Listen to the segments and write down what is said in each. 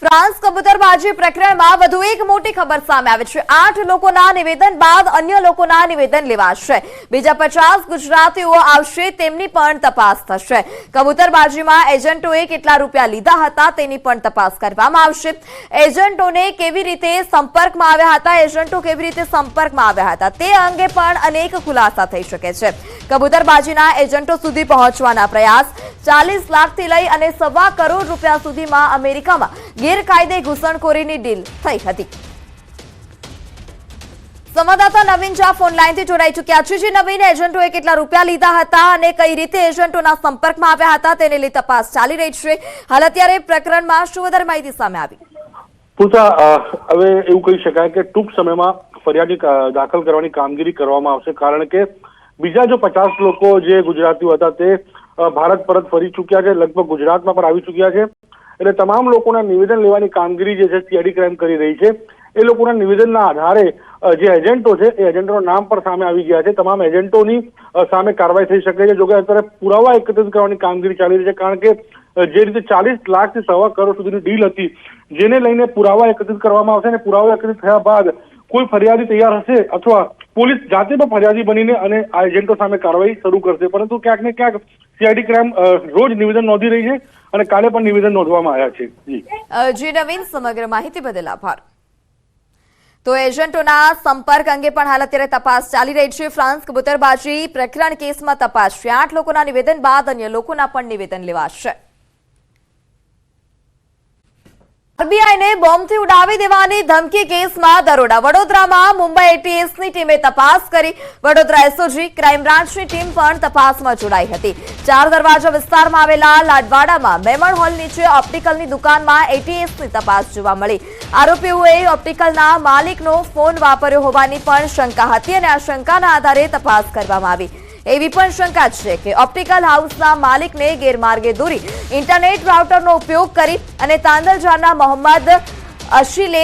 France કબૂતરબાજી પ્રકરણમાં વધુ એક મોટી ખબર સામે આવી છે. આઠ લોકોના નિવેદન બાદ અન્ય લોકોના નિવેદન લેવાશે. બીજા પચાસ ગુજરાતીઓ આવશે, તેમની પણ તપાસ થશે. કબૂતરબાજીમાં એજન્ટોએ કેટલા રૂપિયા લીધા હતા તેની પણ તપાસ કરવામાં આવશે. એજન્ટોને કેવી રીતે સંપર્કમાં આવ્યા હતા, એજન્ટો કેવી રીતે સંપર્કમાં આવ્યા હતા, તે અંગે પણ અનેક ખુલાસા થઈ શકે છે. કબૂતરબાજીના એજન્ટો સુધી પહોંચવાના પ્રયાસ ચાલીસ લાખથી લઈ અને સવા કરોડ રૂપિયા સુધીમાં અમેરિકામાં ગેરકાયદે ઘૂસણખોરીની ડીલ થઈ હતી. સંવાદદાતા નવીન ઝા ફોન લાઈનથી જોડાઈ ચૂક્યા છે. જે નવીન એજન્ટોએ કેટલા રૂપિયા લીધા હતા અને કઈ રીતે એજન્ટોના સંપર્કમાં આવ્યા હતા તેને લઈ તપાસ ચાલી રહી છે. હાલ અત્યારે પ્રકરણમાં શું વધારે માહિતી સામે આવી? પૂજા હવે એવું કહી શકાય કે ટૂંક સમયમાં ફરિયાદી દાખલ કરવાની કામગીરી કરવામાં આવશે. કારણ કે બીજા જો પચાસ લોકો જે ગુજરાતીઓ હતા તે ભારત પરત ફરી ચૂક્યા છે, લગભગ ગુજરાતમાં પણ આવી ચૂક્યા છે. એટલે તમામ લોકોના નિવેદન લેવાની કામગીરી જે છે સીઆઈડી ક્રાઇમ કરી રહી છે. એ લોકોના નિવેદનના આધારે જે એજન્ટો છે, એ એજન્ટોના નામ પણ સામે આવી ગયા છે. તમામ એજન્ટોની સામે કાર્યવાહી થઈ શકે છે. જોકે અત્યારે પુરાવા એકત્રિત કરવાની કામગીરી ચાલી રહી છે, કારણ કે જે રીતે ચાલીસ લાખથી સવા કરોડ સુધીની ડીલ હતી, જેને લઈને પુરાવા એકત્રિત કરવામાં આવશે અને પુરાવા એકત્રિત થયા બાદ કોઈ ફરિયાદી તૈયાર હશે અથવા પોલીસ જાતે પણ ફરિયાદી બનીને અને આ એજન્ટો સામે કાર્યવાહી શરૂ કરશે. પરંતુ ક્યાંક ને ક્યાંક સીઆઈડી ક્રાઇમ રોજ નિવેદન નોંધી રહી છે અને કાલે પણ નિવેદન નોંધવામાં આવ્યા છે. જી. જી નવીન, સમગ્ર માહિતી બદલ આભાર. તો એજન્ટોના સંપર્ક અંગે પણ હાલ અત્યારે તપાસ ચાલી રહી છે. ફ્રાન્સ કબૂતરબાજી પ્રકરણ કેસમાં તપાસ છે આઠ લોકોના નિવેદન બાદ અન્ય લોકોના પણ નિવેદન લેવાશે. આરબીઆઈને બોમ્બથી ઉડાવી દેવાની ધમકી કેસમાં દરોડા. વડોદરામાં મુંબઈ એટીએસની ટીમે તપાસ કરી. વડોદરા એસઓજી, ક્રાઇમ બ્રાન્ચની ટીમ પણ તપાસમાં જોડાઈ હતી. ચાર દરવાજા વિસ્તારમાં આવેલા લાડવાડામાં મેમણ હોલ નીચે ઓપ્ટિકલની દુકાનમાં એટીએસની તપાસ જોવા મળી. આરોપીઓએ ઓપ્ટિકલના માલિકનો ફોન વાપર્યો હોવાની પણ શંકા હતી અને આ શંકાના આધારે તપાસ કરવામાં આવી. એવી પણ શંકા છે કે ઓપ્ટિકલ હાઉસના માલિકને ગેરમાર્ગે દોરી ઇન્ટરનેટ રાઉટરનો ઉપયોગ કરી અને તાંદલજાના મોહમ્મદ અશીલે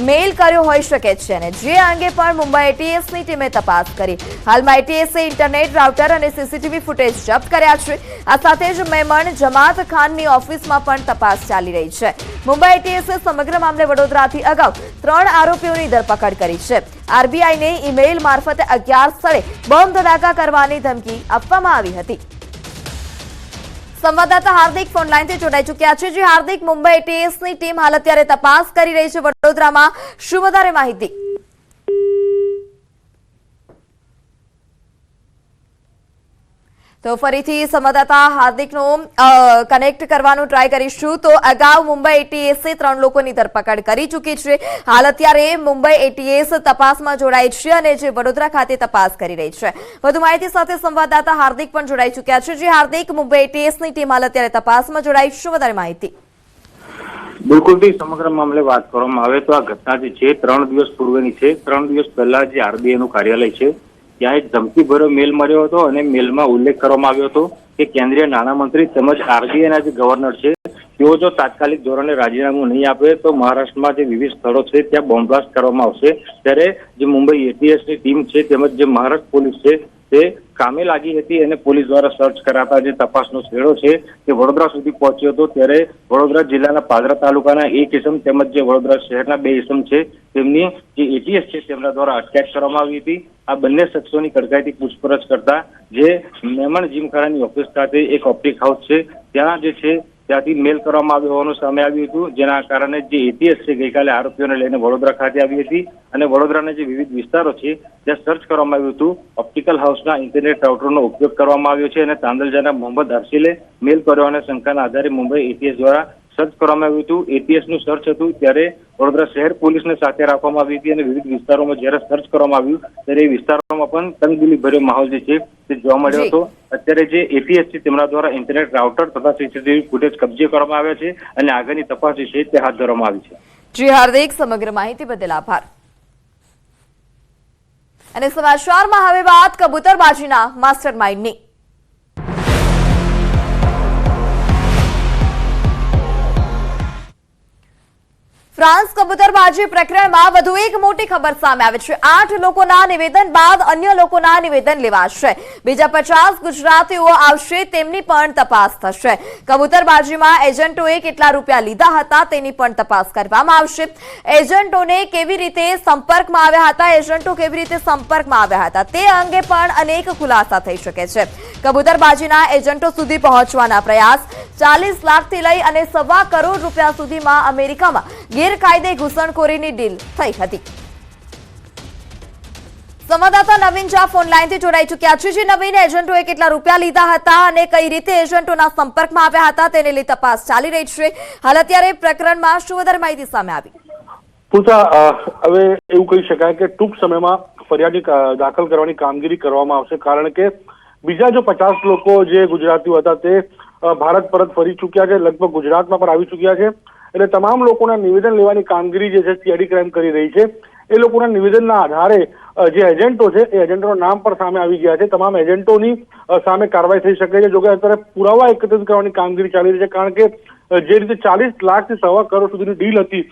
મેલ કર્યો હોઈ શકે છે અને જે અંગે પણ મુંબઈ એટીએસની ટીમે તપાસ કરી. હાલમાં એટીએસે ઇન્ટરનેટ રાઉટર અને સીસીટીવી ફૂટેજ જપ્ત કર્યા છે. આ સાથે જ મેમણ જમાત ખાનની ઓફિસમાં પણ તપાસ ચાલી રહી છે. મુંબઈ એટીએસે સમગ્ર મામલે વડોદરાથી અગાઉ ત્રણ આરોપીઓની ધરપકડ કરી છે. આરબીઆઈને ઈમેલ મારફતે અગિયાર સ્થળે બોમ્બ ધડાકા કરવાની ધમકી આપવામાં આવી હતી. સંવાદદાતા હાર્દિક ફોન લાઈનથી જોડાઈ ચૂક્યા છે. જે હાર્દિક, મુંબઈ એટીએસની ટીમ હાલ અત્યારે તપાસ કરી રહી છે. વડોદરામાં શું વધારે માહિતી? તો ફરીથી સંવાદદાતા હાર્દિકનો કનેક્ટ કરવાનું ટ્રાય કરીશું. તો અગાઉ મુંબઈ એટીએસે ત્રણ લોકોની ધરપકડ કરી ચૂકી છે. હાલ અત્યારે મુંબઈ એટીએસ તપાસમાં જોડાઈ છે અને જે વડોદરા ખાતે તપાસ કરી રહી છે. વધુ માહિતી સાથે સંવાદદાતા હાર્દિક પણ જોડાઈ ચૂક્યા છે. જે હાર્દિક, મુંબઈ એટીએસની ટીમ હાલ અત્યારે તપાસમાં જોડાઈ છે. વધારે માહિતી? બિલકુલથી સમગ્ર મામલે વાત કરવામાં આવે તો આ ઘટના જે છે, ત્રણ દિવસ પૂર્વેની છે. ત્રણ દિવસ પહેલા જે આરબીઆઈ નું કાર્યાલય છે ત્યાં એક ધમકીભર્યો મેલ મળ્યો હતો અને મેલમાં ઉલ્લેખ કરવામાં આવ્યો હતો કે કેન્દ્રીય નાણામંત્રી તેમજ આરબીઆઈના જે ગવર્નર છે, તેઓ જો તાત્કાલિક ધોરણે રાજીનામું નહીં આપે તો મહારાષ્ટ્રમાં જે વિવિધ સ્થળો છે, ત્યાં બોમ્બબ્લાસ્ટ કરવામાં આવશે. ત્યારે જે મુંબઈ એટીએસની ટીમ છે તેમજ જે મહારાષ્ટ્ર પોલીસ છે, તે કામે લાગી હતી અને પોલીસ દ્વારા સર્ચ કરાતા જે તપાસનો છેડો છે તે વડોદરા સુધી પહોંચ્યો હતો. ત્યારે વડોદરા જિલ્લાના પાદરા તાલુકાના એક ઇસમ તેમજ જે વડોદરા શહેરના બે ઇસમ છે તેમની જે એટીએસ છે તેમના દ્વારા અટકાયત કરવામાં આવી હતી. આ બંને શખ્સોની કડકાઈથી પૂછપરછ કરતા જે મેમણ જીમખાનાની ઓફિસ ખાતે એક ઓપ્ટિક હાઉસ છે, ત્યાં જે છે ત્યાંથી મેલ કરવામાં આવ્યો હોવાનું સામે આવ્યું હતું. જેના કારણે જે એટીએસ છે, ગઈકાલે આરોપીઓને લઈને વડોદરા ખાતે આવી હતી અને વડોદરાના જે વિવિધ વિસ્તારો છે, ત્યાં સર્ચ કરવામાં આવ્યું હતું. ઓપ્ટિકલ હાઉસના ઇન્ટરનેટ રાઉટરનો ઉપયોગ કરવામાં આવ્યો છે અને તાંદલજાના મોહમ્મદ હર્ષિલે મેલ કર્યો અને શંકાના આધારે મુંબઈ એટીએસ દ્વારા સર્ચ કરવામાં આવ્યું હતું. એટીએસનું સર્ચ હતું ત્યારે વડોદરા શહેર પોલીસને સાથે રાખવામાં આવી હતી અને વિવિધ વિસ્તારોમાં જ્યારે સર્ચ કરવામાં આવ્યું ત્યારે એ વિસ્તારોમાં પણ તંગદિલી ભર્યો માહોલ જે છે તે જોવા મળ્યો હતો. અત્યારે જે એપીએસ છે તેમના દ્વારા ઇન્ટરનેટ રાઉટર તથા સીસીટીવી ફૂટેજ કબજે કરવામાં આવ્યા છે અને આગળની તપાસ છે તે હાથ ધરવામાં આવી છે. જી હાર્દિક સમગ્ર માહિતી બદલ આભાર. અને સમાચારમાં હવે વાત કબૂતરબાજીના માસ્ટર માઇન્ડની ફ્રાન્સ કબૂતરબાજી પ્રકરણમાં વધુ એક મોટી ખબર સામે આવી છે. આઠ લોકોના નિવેદન બાદ અન્ય લોકોના નિવેદન લેવાશે. બીજા પચાસ ગુજરાતીઓ આવશે, તેમની પણ તપાસ થશે. કબૂતરબાજીમાં એજન્ટોએ કેટલા રૂપિયા લીધા હતા તેની પણ તપાસ કરવામાં આવશે. એજન્ટોને કેવી રીતે સંપર્કમાં આવ્યા હતા, એજન્ટો કેવી રીતે સંપર્કમાં આવ્યા હતા, તે અંગે પણ અનેક ખુલાસા થઈ શકે છે. કબૂતરબાજીના એજન્ટો સુધી પહોંચવાના પ્રયાસ. ચાલીસ લાખથી લઈ અને સવા કરોડ રૂપિયા સુધીમાં અમેરિકામાં ગેરકાયદે ઘૂસણખોરીની ડીલ થઈ હતી. સંવાદદાતા નવીન ઝા ફોન લાઈનથી જોડાઈ ચૂક્યા છે. જે નવીન એજન્ટોએ કેટલા રૂપિયા લીધા હતા અને કઈ રીતે એજન્ટોના સંપર્કમાં આવ્યા હતા તેને લઈ તપાસ ચાલી રહી છે. હાલ અત્યારે પ્રકરણમાં શું વધારે માહિતી સામે આવી. પૂજા હવે એવું કહી શકાય કે ટૂંક સમયમાં ફરિયાદ દાખલ કરવાની કામગીરી કરવામાં આવશે કારણ કે બીજા જો પચાસ લોકો જે ગુજરાતીઓ હતા તે ભારત પરત ફરી ચૂક્યા છે, લગભગ ગુજરાતમાં પણ આવી ચૂક્યા છે. એટલે તમામ લોકોના નિવેદન લેવાની કામગીરી જે છે, સીઆઈડી ક્રાઇમ કરી રહી છે. એ લોકોના નિવેદનના આધારે જે એજન્ટો છે, એ એજન્ટોના નામ પણ સામે આવી ગયા છે. તમામ એજન્ટોની સામે કાર્યવાહી થઈ શકે છે. જોકે અત્યારે પુરાવા એકત્રિત કરવાની કામગીરી ચાલી રહી છે, કારણ કે જે રીતે ચાલીસ લાખથી સવા કરોડ સુધીની ડીલ હતી,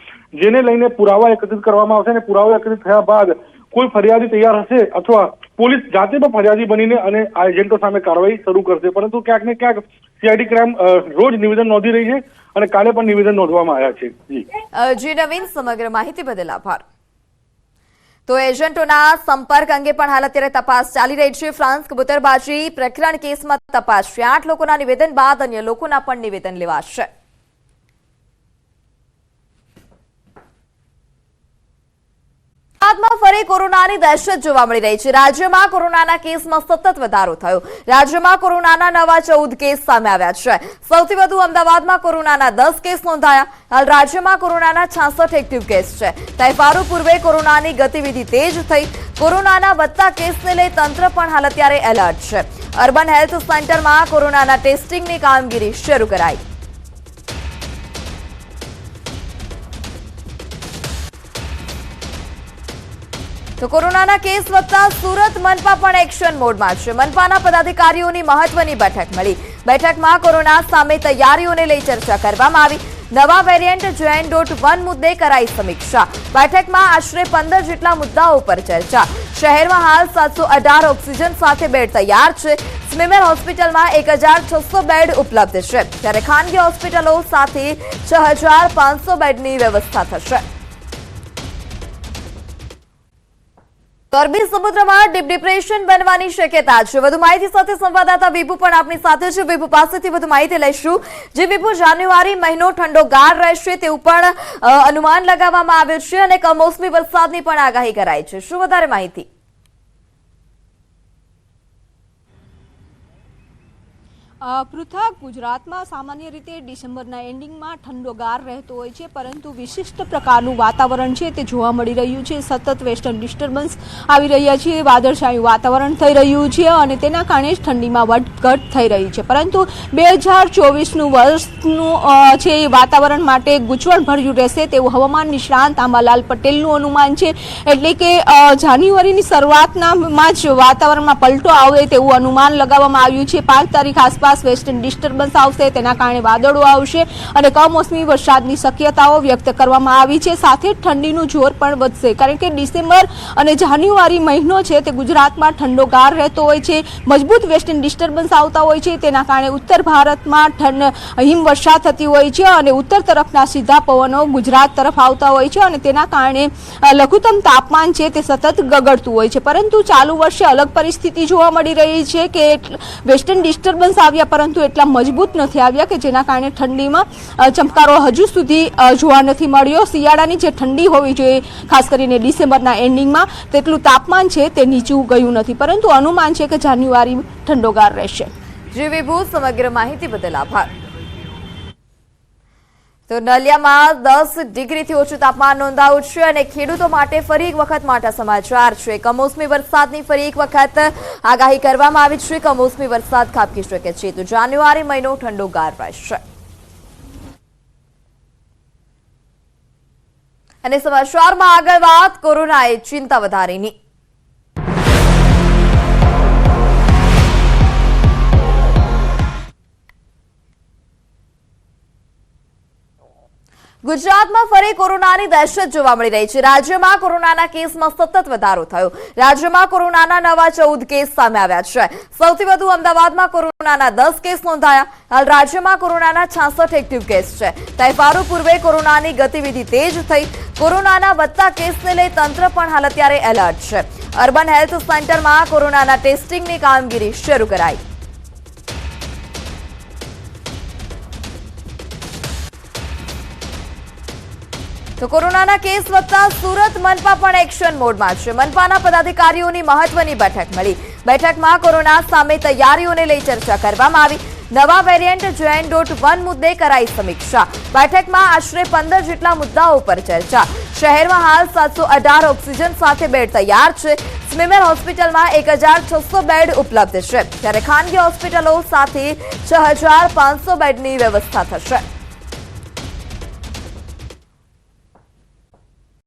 જેને લઈને પુરાવા એકત્રિત કરવામાં આવશે અને પુરાવા એકત્રિત થયા બાદ કોઈ ફરિયાદી તૈયાર હશે અથવા પોલીસ જાતે પણ ફરિયાદી બનીને અને આ એજન્ટો સામે કાર્યવાહી શરૂ કરશે. પરંતુ ક્યાંક ને ક્યાંક સીઆઈડી ક્રાઇમ રોજ નિવેદન નોંધી રહી છે અને કાલે પણ નિવેદન નોંધવામાં આવ્યા છે. જી. નવીન, સમગ્ર માહિતી બદલ આભાર. તો એજન્ટોના સંપર્ક અંગે પણ હાલ અત્યારે તપાસ ચાલી રહી છે. ફ્રાન્સ કબૂતરબાજી પ્રકરણ કેસમાં તપાસ છે આઠ લોકોના નિવેદન બાદ અન્ય લોકોના પણ નિવેદન લેવાશે. અમદાવાદમાં ફરી કોરોનાની દહેશત જોવા મળી રહી છે. રાજ્યમાં કોરોનાના કેસમાં સતત વધારો થયો. રાજ્યમાં કોરોનાના નવા ચૌદ કેસ સામે આવ્યા છે. સૌથી વધુ અમદાવાદમાં કોરોનાના દસ કેસ નોંધાયા. હાલ રાજ્યમાં કોરોનાના છાસઠ એક્ટિવ કેસ છે. તહેવારો પૂર્વે કોરોનાની ગતિવિધિ તેજ થઈ. કોરોનાના વધતા કેસને લઈ તંત્ર પણ હાલ અત્યારે એલર્ટ છે. અર્બન હેલ્થ સેન્ટરમાં કોરોનાના ટેસ્ટિંગની કામગીરી શરૂ કરાઈ. તો કોરોનાના કેસ વધતા સુરત મનપા પણ એક્શન મોડમાં છે. મનપાના પદાધિકારીઓની મહત્વની બેઠક મળી. બેઠકમાં કોરોના સામે તૈયારીઓને લઈ ચર્ચા કરવામાં આવી. નવા વેરિયન્ટ જેન ડોટ વન મુદ્દે કરાઈ સમીક્ષા. બેઠકમાં આશરે પંદર જેટલા મુદ્દાઓ પર ચર્ચા. શહેરમાં હાલ સાતસો અઢાર ઓક્સિજન સાથે બેડ તૈયાર છે. સ્મીમેર હોસ્પિટલમાં એક હજાર છસો બેડ ઉપલબ્ધ છે. જ્યારે ખાનગી હોસ્પિટલો સાથે છ હજાર પાંચસો બેડની વ્યવસ્થા થશે. અરબી સમુદ્રમાં ડીપ ડિપ્રેશન બનવાની શક્યતા છે. વધુ માહિતી સાથે સંવાદદાતા વિભુ પણ આપણી સાથે છે. વિભુ પાસેથી વધુ માહિતી લઈશું. જે વિભુ, જાન્યુઆરી મહિનો ઠંડો ગાર રહેશે તેવું પણ અનુમાન લગાવવામાં આવ્યું છે અને કમોસમી વરસાદની પણ આગાહી કરાઈ છે. શું વધારે માહિતી? અ, પૃથા ગુજરાતમાં સામાન્ય રીતે ડિસેમ્બરના એન્ડિંગમાં ઠંડો ગાર રહેતો હોય છે પરંતુ વિશિષ્ટ પ્રકારનું વાતાવરણ છે તે જોવા મળી રહ્યું છે. સતત વેસ્ટર્ન ડિસ્ટર્બન્સ આવી રહ્યા છે વાદળછાયું વાતાવરણ થઈ રહ્યું છે અને તેના કારણે જ ઠંડીમાં વધઘટ થઈ રહી છે. પરંતુ બે હજાર ચોવીસનું વર્ષનું છે એ વાતાવરણ માટે ગૂંચવણભર્યું રહેશે તેવું હવામાન નિષ્ણાંત આંબાલાલ પટેલનું અનુમાન છે. એટલે કે જાન્યુઆરીની શરૂઆતનામાં જ વાતાવરણમાં પલટો આવે તેવું અનુમાન લગાવવામાં આવ્યું છે. પાંચ તારીખ આસપાસ વેસ્ટર્ન ડિસ્ટર્બન્સ આવશે, તેના કારણે વાદળો આવશે અને કમોસમી વરસાદની શક્યતાઓ વ્યક્ત કરવામાં આવી છે. સાથે ઠંડીનું જોર પણ વધશે. કારણ કે ડિસેમ્બર અને જાન્યુઆરી મહિનો છે તે ગુજરાતમાં ઠંડો ગાર રહેતો હોય છે, મજબૂત વેસ્ટર્ન ડિસ્ટર્બન્સ આવતા હોય છે, તેના કારણે ઉત્તર ભારતમાં ઠંડ હિમવર્ષા થતી હોય છે અને ઉત્તર તરફના સીધા પવનો ગુજરાત તરફ આવતા હોય છે અને તેના કારણે લઘુત્તમ તાપમાન છે તે સતત ગગડતું હોય છે. પરંતુ ચાલુ વર્ષે અલગ પરિસ્થિતિ જોવા મળી રહી છે કે વેસ્ટર્ન ડિસ્ટર્બન્સ આવ્યા પરંતુ એટલા મજબૂત નથી આવ્યા કે જેના કારણે ઠંડીમાં ચમકારો હજુ સુધી જોવા નથી મળ્યો. શિયાળાની જે ઠંડી હોવી જોઈએ, ખાસ કરીને ડિસેમ્બરના એન્ડિંગમાં, તેટલું તાપમાન છે તે નીચું ગયું નથી. પરંતુ અનુમાન છે કે જાન્યુઆરી ઠંડોગાર રહેશે. જી વિભુ, સમગ્ર માહિતી બદલ આભાર. તો નલિયામાં દસ ડિગ્રીથી ઓછું તાપમાન નોંધાયું છે અને ખેડૂતો માટે ફરી એક વખત મોટા સમાચાર છે. કમોસમી વરસાદની ફરી એક વખત આગાહી કરવામાં આવી છે. કમોસમી વરસાદ ખાબકી શકે છે. તો જાન્યુઆરી મહિનો ઠંડો ગાર રહેશે અને સમાચારમાં આગળ વાત કોરોનાએ ચિંતા વધારીની. ગુજરાતમાં ફરી કોરોનાની દહેશત જોવા મળી રહી છે. રાજ્યમાં કોરોનાના કેસમાં સતત વધારો થયો. રાજ્યમાં કોરોનાના નવા ચૌદ કેસ સામે આવ્યા છે. સૌથી વધુ અમદાવાદમાં કોરોનાના દસ કેસ નોંધાયા. હાલ રાજ્યમાં કોરોનાના છાસઠ એક્ટિવ કેસ છે. તહેવારો પૂર્વે કોરોનાની ગતિવિધિ તેજ થઈ. કોરોનાના વધતા કેસને લઈ તંત્ર પણ હાલ અત્યારે એલર્ટ છે. અર્બન હેલ્થ સેન્ટરમાં કોરોનાના ટેસ્ટિંગની કામગીરી શરૂ કરાઈ. તો કોરોનાના કેસ વધતા સુરત મનપા પણ એક્શન મોડમાં છે. મનપાના પદાધિકારીઓની મહત્વની બેઠક મળી. બેઠકમાં કોરોના સામે તૈયારીઓને લઈ ચર્ચા કરવામાં આવી. નવા વેરિયન્ટ જેન ડોટ વન મુદ્દે કરાઈ સમીક્ષા. બેઠકમાં આશરે પંદર જેટલા મુદ્દાઓ પર ચર્ચા. શહેરમાં હાલ સાતસો અઢાર ઓક્સિજન સાથે બેડ તૈયાર છે. સ્મીમેર હોસ્પિટલમાં એક હજાર છસો બેડ ઉપલબ્ધ છે. જ્યારે ખાનગી હોસ્પિટલો સાથે છ હજાર પાંચસો બેડની વ્યવસ્થા થશે.